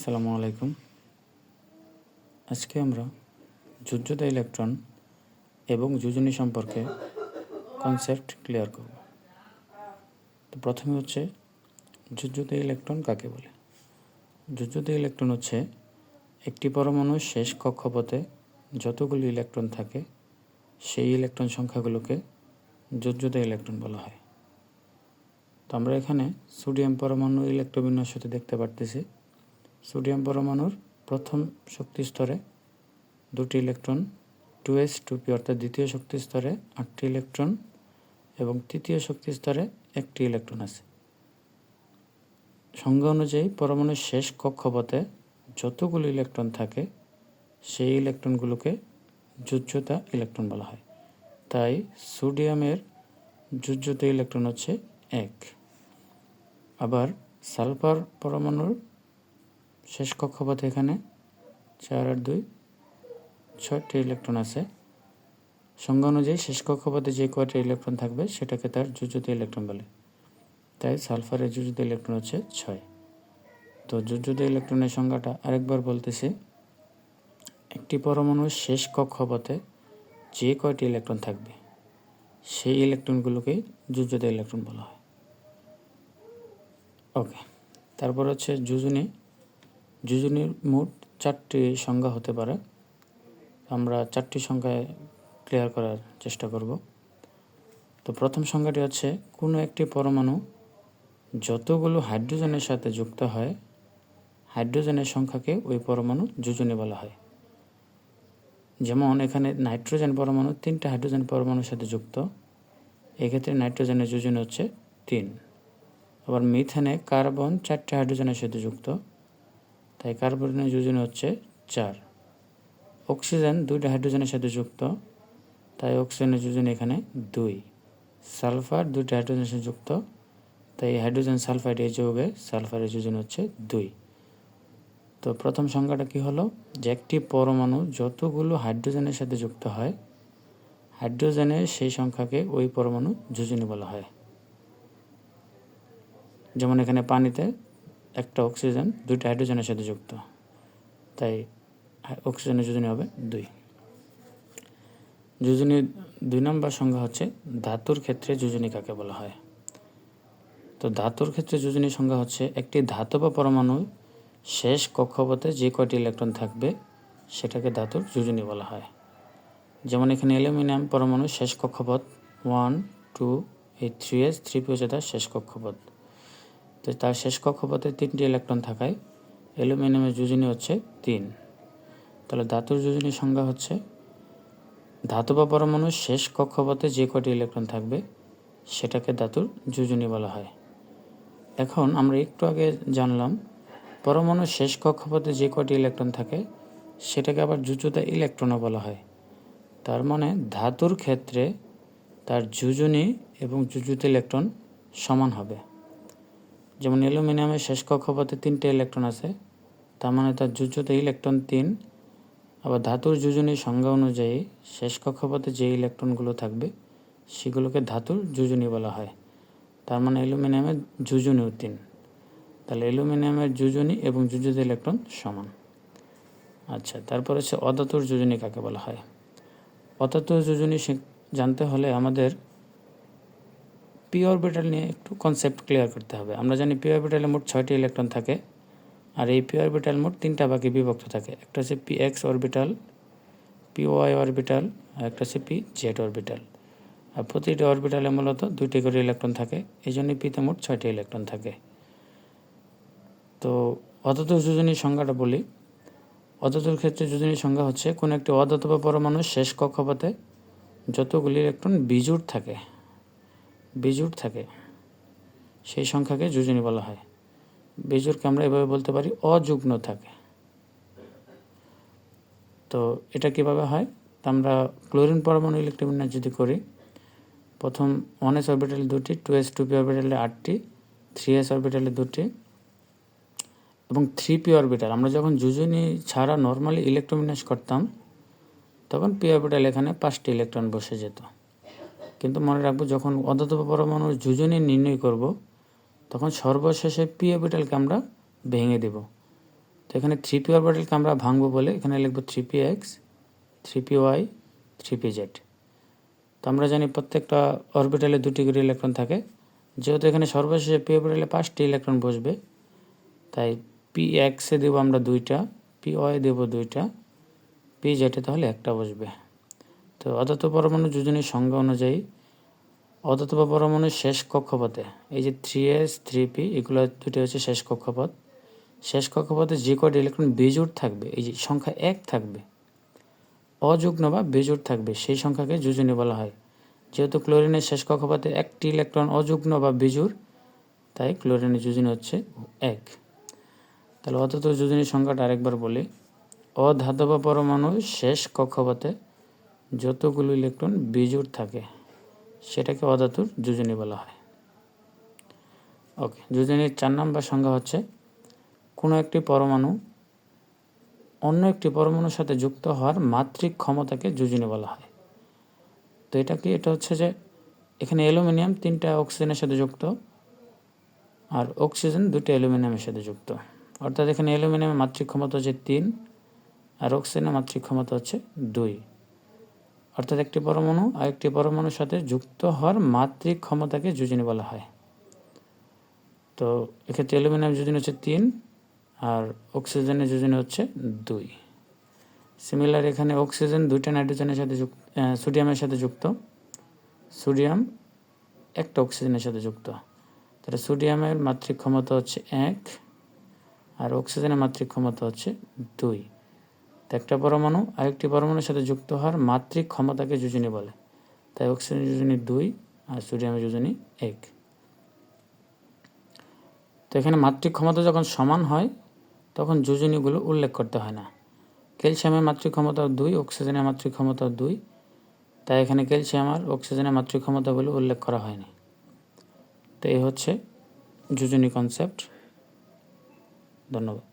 আসসালামু আলাইকুম। আজকে আমরা যোজ্যতা ইলেকট্রন এবং যোজনী সম্পর্কে কনসেপ্ট ক্লিয়ার করব। তো প্রথমে হচ্ছে যোজ্যতা ইলেকট্রন কাকে বলে? যোজ্যতা ইলেকট্রন হচ্ছে একটি পরমাণুর শেষ কক্ষপথে যতগুলি ইলেকট্রন থাকে, সেই ইলেকট্রন সংখ্যাগুলোকে যোজ্যতা ইলেকট্রন বলা হয়। তো আমরা এখানে সোডিয়াম পরমাণু ইলেকট্রোবিন্যাসতে দেখতে পারতেছি। সোডিয়াম পরমাণুর প্রথম শক্তি স্তরে দুটি electron two S two P অর্থাৎ দ্বিতীয় শক্তি স্তরে আটটি ইলেকট্রন এবং তৃতীয় শক্তি স্তরে একটি ইলেকট্রন আছে। সংজ্ঞা অনুযায়ী পরমাণুর শেষ কক্ষপথে যতগুলো ইলেকট্রন থাকে, সেই ইলেকট্রনগুলোকে যোজ্যতা ইলেকট্রন বলা হয়। তাই সোডিয়ামের যোজ্যতা ইলেকট্রন হচ্ছে এক। আবার সালফার পরমাণুর শেষ কক্ষপথে এখানে চার আর দুই, ছয়টি ইলেকট্রন আছে। সংজ্ঞা অনুযায়ী শেষ কক্ষপথে যে কয়টা ইলেকট্রন থাকবে সেটাকে তার যোজ্যতা ইলেকট্রন বলে। তাই সালফারের যোজ্যতা ইলেকট্রন হচ্ছে ছয়। তো যোজ্যতা ইলেকট্রনের সংজ্ঞাটা আরেকবার বলতেছি। একটি পরমাণুর শেষ কক্ষপথে যে কয়টি ইলেকট্রন থাকবে, সেই ইলেকট্রনগুলোকেই যোজ্যতা ইলেকট্রন বলা হয়। ওকে, তারপর হচ্ছে যোজনী। যোজনীর মোট চারটি সংজ্ঞা হতে পারে। আমরা চারটি সংখ্যায় ক্লিয়ার করার চেষ্টা করব। তো প্রথম সংখ্যাটি হচ্ছে, কোনো একটি পরমাণু যতগুলো হাইড্রোজেনের সাথে যুক্ত হয়, হাইড্রোজেনের সংখ্যাকে ওই পরমাণু যোজনী বলা হয়। যেমন এখানে নাইট্রোজেন পরমাণু তিনটা হাইড্রোজেন পরমাণুর সাথে যুক্ত, এক্ষেত্রে নাইট্রোজেনের যোজনী হচ্ছে তিন। আবার মিথেনে কার্বন চারটে হাইড্রোজেনের সাথে যুক্ত তাই কার্বনের যোজনী হচ্ছে চার। অক্সিজেন দুইটা হাইড্রোজেনের সাথে যুক্ত, তাই অক্সিজেনের যোজনী এখানে দুই। সালফার দুইটা হাইড্রোজেনের সাথে যুক্ত, তাই হাইড্রোজেন সালফাইড এই যৌগে সালফারের যোজন হচ্ছে দুই। তো প্রথম সংখ্যাটা কি হলো? যে একটি পরমাণু যতগুলো হাইড্রোজেনের সাথে যুক্ত হয় হাইড্রোজেনের সেই সংখ্যাকে ওই পরমাণু যোজনী বলা হয়। যেমন এখানে পানিতে একটা অক্সিজেন, দুইটা হাইড্রোজেনের সাথে যুক্ত। তাই অক্সিজেনের যোজনী হবে দুই। যোজনীর দুই নম্বর সংখ্যা হচ্ছে ধাতুর ক্ষেত্রে যোজনী কাকে বলা হয়? তো ধাতুর ক্ষেত্রে যোজনীর সংখ্যা হচ্ছে একটি ধাতু বা পরমাণু শেষ কক্ষপথে যে কয়টি ইলেকট্রন থাকবে সেটাকে ধাতুর যোজনী বলা হয়। যেমন এখানে অ্যালুমিনিয়াম পরমাণু শেষ কক্ষপথ ওয়ান, টু, এই থ্রি এস, থ্রি পি হচ্ছে তার শেষ কক্ষপথ। তো তার শেষ কক্ষপথে তিনটি ইলেকট্রন থাকায় অ্যালুমিনিয়ামের যোজনী হচ্ছে তিন। তাহলে ধাতুর যোজনীর সংজ্ঞা হচ্ছে, ধাতু বা পরমাণুর শেষ কক্ষপথে যে কটি ইলেকট্রন থাকবে সেটাকে ধাতুর যোজনী বলা হয়। এখন আমরা একটু আগে জানলাম, পরমাণুর শেষ কক্ষপথে যে কটি ইলেকট্রন থাকে সেটাকে আবার যোজ্যতা ইলেকট্রনও বলা হয়। তার মানে ধাতুর ক্ষেত্রে তার যোজনী এবং যোজ্যতা ইলেকট্রন সমান হবে। যেমন অ্যালুমিনিয়ামের শেষ কক্ষপথে তিনটে ইলেকট্রন আছে, তার মানে তার যোজ্যতা ইলেকট্রন তিন, আবার ধাতুর যোজনীর সংজ্ঞা অনুযায়ী শেষ কক্ষপথে যে ইলেকট্রনগুলো থাকবে, সেগুলোকে ধাতুর যোজনী বলা হয়, তার মানে অ্যালুমিনিয়ামের যোজনীও তিন। তাহলে অ্যালুমিনিয়ামের যোজনী এবং যোজিত ইলেকট্রন সমান। আচ্ছা তারপর হচ্ছে অধাতুর যোজনী কাকে বলা হয়? অধাতুর যোজনী জানতে হলে আমাদের পি অরবিটাল নিয়ে একটু কনসেপ্ট ক্লিয়ার করতে হবে। আমরা জানি পি অরবিটালে মোট ছয়টি ইলেকট্রন থাকে, আর এই পি অরবিটাল মোট তিনটা ভাগে বিভক্ত থাকে। একটা হচ্ছে P X orbital P Y orbital আর একটা হচ্ছে পি জেড অরবিটাল আর প্রতিটি অরবিটালে মূলত দুইটি করে ইলেকট্রন থাকে, এই জন্যই পিতে মোট ছয়টি ইলেকট্রন থাকে। তো অদত যোজনীর সংজ্ঞাটা বলি। অদতর ক্ষেত্রে যোজনীর সংজ্ঞা হচ্ছে, কোনো একটি অদত বা পরমাণুর শেষ কক্ষপথে যতগুলি ইলেকট্রন বিজুট থাকে বিজুট থাকে, সেই সংখ্যাকে যোজনী বলা হয়। বিজুরকে আমরা এভাবে বলতে পারি অযুগ্ন থাকে। তো এটা কীভাবে হয়? তা আমরা ক্লোরিন পরমাণু ইলেকট্রোবিন্যাস যদি করি, প্রথম ওয়ান এস অরবিটালে দুটি টু এস টু পি অরবিটালে আটটি থ্রি এস অরবিটালে দুটি এবং থ্রি পি অরবিটাল আমরা যখন যোজনী ছাড়া নর্মালি ইলেকট্রোবিন্যাস করতাম, তখন পি অরবিটাল এখানে পাঁচটি ইলেকট্রন বসে যেত। কিন্তু মনে রাখব, যখন অদত পরমাণুর যোজনী নির্ণয় করব, তখন সর্বশেষে পি অরবিটালকে আমরা ভেঙে দেব। তো এখানে থ্রি পি অরবিটালকে আমরা ভাঙবো বলে এখানে লিখব three P X three P Y three P Z তো আমরা জানি প্রত্যেকটা অরবিটালে দুটি করে ইলেকট্রন থাকে। যেহেতু এখানে সর্বশেষে পি অরবিটালে পাঁচটি ইলেকট্রন বসবে, তাই পি এক্সে দেবো আমরা দুইটা পি ওয়াই দেবো দুইটা পি জেটে তাহলে একটা বসবে। তো অদত্ত পরমাণু যোজনীর সংজ্ঞা অনুযায়ী বা পরমাণুর শেষ কক্ষপথে, এই যে থ্রি এস থ্রি পি এগুলো দুটি হচ্ছে শেষ কক্ষপথ। শেষ কক্ষপথে যে কয়টি ইলেকট্রন বেজোড় থাকবে, এই যে সংখ্যা এক থাকবে, অযুগ্ন বা বেজোড় থাকবে, সেই সংখ্যাকে যোজনী বলা হয়। যেহেতু ক্লোরিনের শেষ কক্ষপথে একটি ইলেকট্রন অযুগ্ন বা বেজোড়, তাই ক্লোরিনের যোজনী হচ্ছে এক। তাহলে অতত যোজনীর সংখ্যাটা আরেকবার বলি। অধাতব পরমাণুর শেষ কক্ষপথে যতগুলো ইলেকট্রন বেজোড় থাকে, সেটাকে অধাতুর যোজনী বলা হয়। ওকে, যোজনীর চার নম্বর সংজ্ঞা হচ্ছে, কোনো একটি পরমাণু অন্য একটি পরমাণুর সাথে যুক্ত হওয়ার মাত্রিক ক্ষমতাকে যোজনী বলা হয়। তো এটা কি, এটা হচ্ছে যে এখানে অ্যালুমিনিয়াম তিনটা অক্সিজেনের সাথে যুক্ত আর অক্সিজেন দুটো অ্যালুমিনিয়ামের সাথে যুক্ত। অর্থাৎ এখানে অ্যালুমিনিয়ামের মাত্রিক ক্ষমতা হচ্ছে তিন আর অক্সিজেনের মাত্রিক ক্ষমতা হচ্ছে দুই। অর্থাৎ একটি পরমাণু আরেকটি পরমাণুর সাথে যুক্ত হওয়ার মাত্রিক ক্ষমতাকে যোজনী বলা হয়। তো এক্ষেত্রে অ্যালুমিনিয়াম যোজনী হচ্ছে তিন আর অক্সিজেনের যোজনী হচ্ছে দুই। সিমিলার এখানে অক্সিজেন দুইটা নাইট্রোজেনের সাথে যুক্ত সোডিয়ামের সাথে যুক্ত। সোডিয়াম একটা অক্সিজেনের সাথে যুক্ত। তাহলে সোডিয়ামের মাত্রিক ক্ষমতা হচ্ছে এক আর অক্সিজেনের মাত্রিক ক্ষমতা হচ্ছে দুই। তো একটা পরমাণু আরেকটি পরমাণুর সাথে যুক্ত হওয়ার মাত্রিক ক্ষমতাকে যোজনী বলে। তাই অক্সিজেন যোজনী দুই আর সোডিয়ামের যোজনী এক। তো এখানে মাত্রিক ক্ষমতা যখন সমান হয়, তখন যোজনীগুলো উল্লেখ করতে হয় না। ক্যালসিয়ামের মাত্রিক ক্ষমতা দুই, অক্সিজেনের মাত্রিক ক্ষমতা দুই। তাই এখানে ক্যালসিয়াম আর অক্সিজেনের মাত্রিক ক্ষমতাগুলো উল্লেখ করা হয়নি। তো এই হচ্ছে যোজনী কনসেপ্ট। ধন্যবাদ।